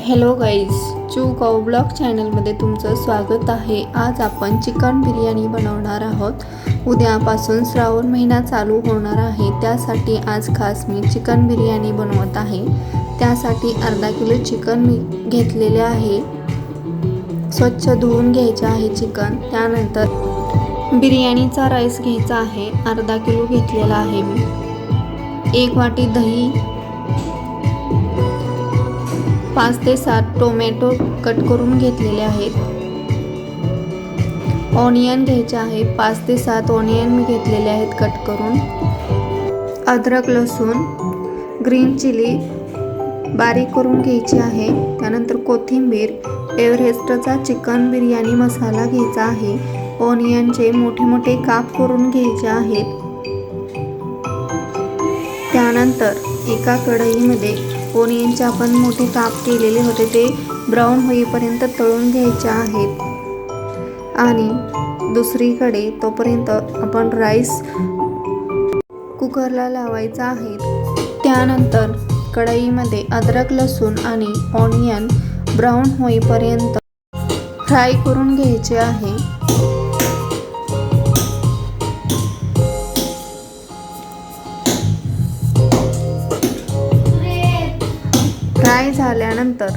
Hello guys चू कौ blog चॅनलमध्ये तुमचं स्वागत आहे. आज आपण चिकन बिर्याणी बनवणार आहोत. उद्यापासून श्रावण महिना चालू होणार आहे. त्यासाठी आज खास मी चिकन बिर्याणी बनवत आहे. त्यासाठी अर्धा किलो चिकन मी घेतलेले आहे. स्वच्छ धुवून घ्यायचे आहे चिकन. त्यानंतर बिर्याणीचा राईस घ्यायचा आहे. अर्धा किलो घेतलेला आहे मी. एक वाटी दही पाच ते सात टोमॅटो कट करून घेतलेले आहेत. ऑनियन घ्यायचे आहे. पाच ते सात ऑनियन मी घेतलेले आहेत कट करून. अद्रक लसूण ग्रीन चिली बारीक करून घ्यायची आहे. त्यानंतर कोथिंबीर एव्हरेस्टचा चिकन बिर्याणी मसाला घ्यायचा आहे. ऑनियनचे मोठे मोठे काप करून घ्यायचे आहेत. त्यानंतर एका कढईमध्ये ओनियनचे आपण मोठे काप केलेले होते ते ब्राऊन होईपर्यंत तळून घ्यायचे आहेत. आणि दुसरीकडे तोपर्यंत आपण राईस कुकरला लावायचा आहे. त्यानंतर कढईमध्ये अद्रक लसूण आणि ऑनियन ब्राऊन होईपर्यंत फ्राय करून घ्यायचे आहे. फ्राय झाल्यानंतर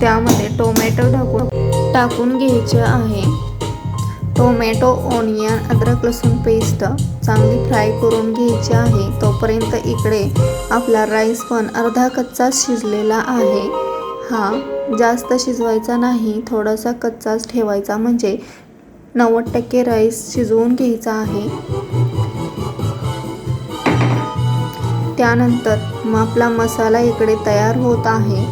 त्यामध्ये टोमॅटो टाकून टाकून घ्यायचे आहे. टोमॅटो ओनियन अद्रक लसूण पेस्ट चांगली फ्राय करून घ्यायची आहे. तोपर्यंत इकडे आपला राईस पण अर्धा कच्चा शिजलेला आहे. हा जास्त शिजवायचा नाही. थोडासा कच्चाच ठेवायचा. म्हणजे नव्वद टक्के राईस शिजवून घ्यायचा आहे. त्यानंतर मग आपला मसाला इकडे तयार होत आहे.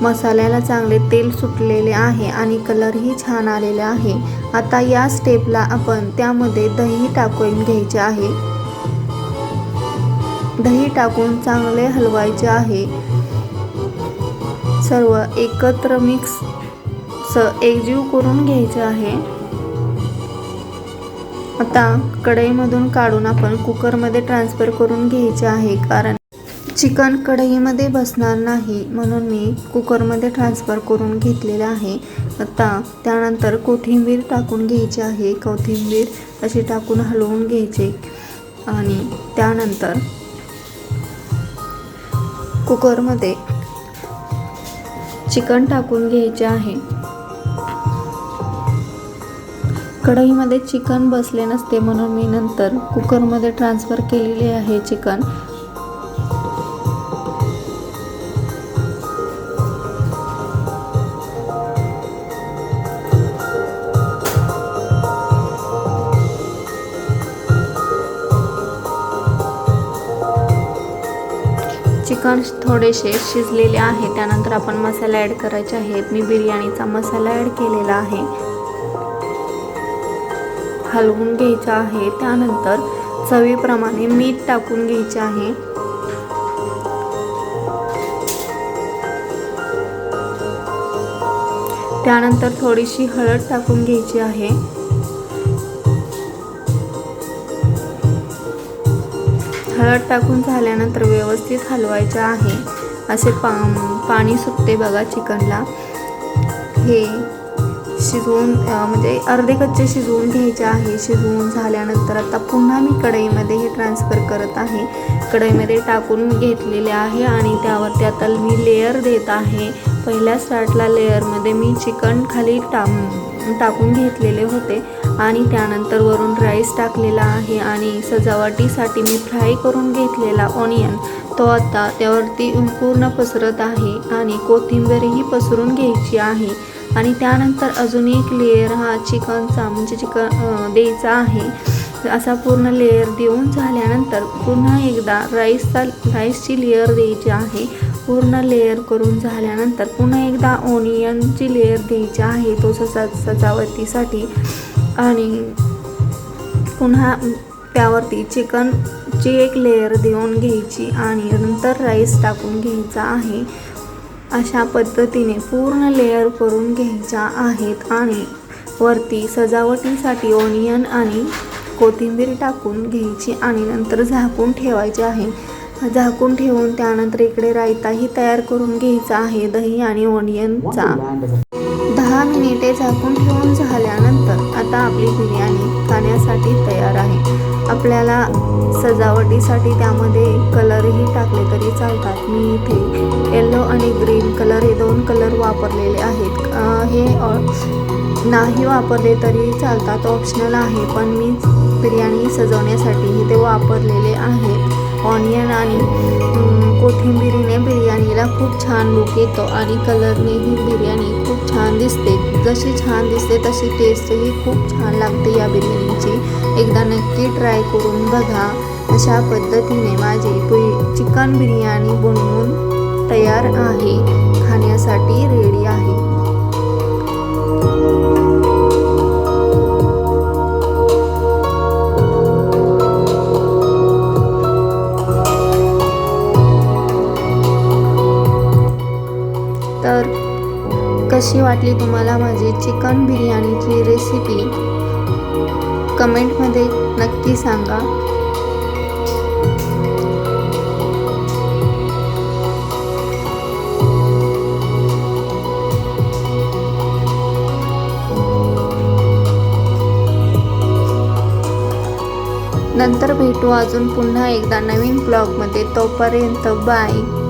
मसाल्याला चांगले तेल सुटलेले आहे आणि कलरही छान आलेला आहे. आता या स्टेपला आपण त्यामध्ये दही टाकून घ्यायचे आहे. दही टाकून चांगले हलवायचे आहे. सर्व एकत्र मिक्स स एकजीव करून घ्यायचे आहे. आता कढईमधून काढून आपण कुकरमध्ये ट्रान्सफर करून घ्यायचे आहे कारण चिकन कढईमध्ये बसणार नाही म्हणून मी कुकरमध्ये ट्रान्सफर करून घेतलेलं आहे. आता त्यानंतर कोथिंबीर टाकून घ्यायची आहे. कोथिंबीर अशी टाकून हलवून घ्यायचे. आणि त्यानंतर कुकरमध्ये चिकन टाकून घ्यायचे आहे. कढईमध्ये चिकन बसले नसते म्हणून मी नंतर कुकरमध्ये ट्रान्सफर केलेले आहे चिकन. चिकन थोडेसे शिजलेले आहे त्यानंतर आपण मसाला ॲड करायचे आहेत. मी बिर्याणीचा मसाला ॲड केलेला आहे. हलवून घ्यायचं आहे. त्यानंतर चवीप्रमाणे मीठ टाकून घ्यायचे आहे. त्यानंतर थोडीशी हळद टाकून घ्यायची आहे. हळद टाकून झाल्यानंतर व्यवस्थित हलवायचे आहे. असे पा पाणी सुटते बघा चिकनला. हे शिजवून म्हणजे अर्धे कच्चे शिजवून घ्यायचे आहे. शिजवून झाल्यानंतर आता पुन्हा मी कढईमध्ये हे ट्रान्सफर करत आहे. कढईमध्ये टाकून घेतलेले आहे आणि त्यावरती आता मी लेअर देत आहे. पहिल्या स्टार्टला लेअरमध्ये मी चिकन खाली टा टाकून घेतलेले होते आणि त्यानंतर वरून राईस टाकलेला आहे आणि सजावटीसाठी मी फ्राय करून घेतलेला ऑनियन तो आता त्यावरती पूर्ण पसरत आहे आणि कोथिंबीरही पसरून घ्यायची आहे. आणि त्यानंतर अजून एक लेअर हा चिकनचा म्हणजे चिकन द्यायचा आहे. असा पूर्ण लेअर देऊन झाल्यानंतर पुन्हा एकदा राईसचा राईसची लेअर द्यायची आहे. पूर्ण लेअर करून झाल्यानंतर पुन्हा एकदा ओनियनची लेअर द्यायची आहे तो सजा सजावटीसाठी. आणि पुन्हा त्यावरती चिकनची एक लेअर देऊन घ्यायची आणि नंतर राईस टाकून घ्यायचा आहे. अशा पद्धतीने पूर्ण लेअर करून घ्यायच्या आहेत आणि वरती सजावटीसाठी ओनियन आणि कोथिंबीर टाकून घ्यायची आणि नंतर झाकून ठेवायचे आहे. झाकून ठेवून त्यानंतर इकडे रायताही तयार करून घ्यायचा आहे दही आणि ओनियनचा दहा मिनिटे झाकून ठेवून झाल्यानंतर आता आपली बिर्याणी खाण्यासाठी तयार आहे. आपल्याला सजावटीसाठी त्यामध्ये कलरही टाकले तरी चालतात. मी इथे आणि ग्रीन कलर हे दोन कलर वापरलेले आहेत. हे नाही वापरले तरी चालतात ऑप्शनल आहे पण मी बिर्याणी सजवण्यासाठी ते वापरलेले आहेत ऑनियन आणि अं, कोथिंबिरीने बिर्याणीला खूप छान लुक येतो आणि कलरने ही बिर्याणी खूप छान दिसते. जशी छान दिसते तशी टेस्टही खूप छान लागते या बिर्याणीची. एकदा नक्की ट्राय करून बघा. अशा पद्धतीने माझी चिकन बिर्याणी बनवून तयार आहे. खाण्यासाठी रेडी आहे. तर कशी वाटली तुम्हाला माझी चिकन बिर्याणीची रेसिपी कमेंटमध्ये नक्की सांगा. नंतर भेटू अजून पुन्हा एकदा नवीन ब्लॉगमध्ये. तोपर्यंत बाय.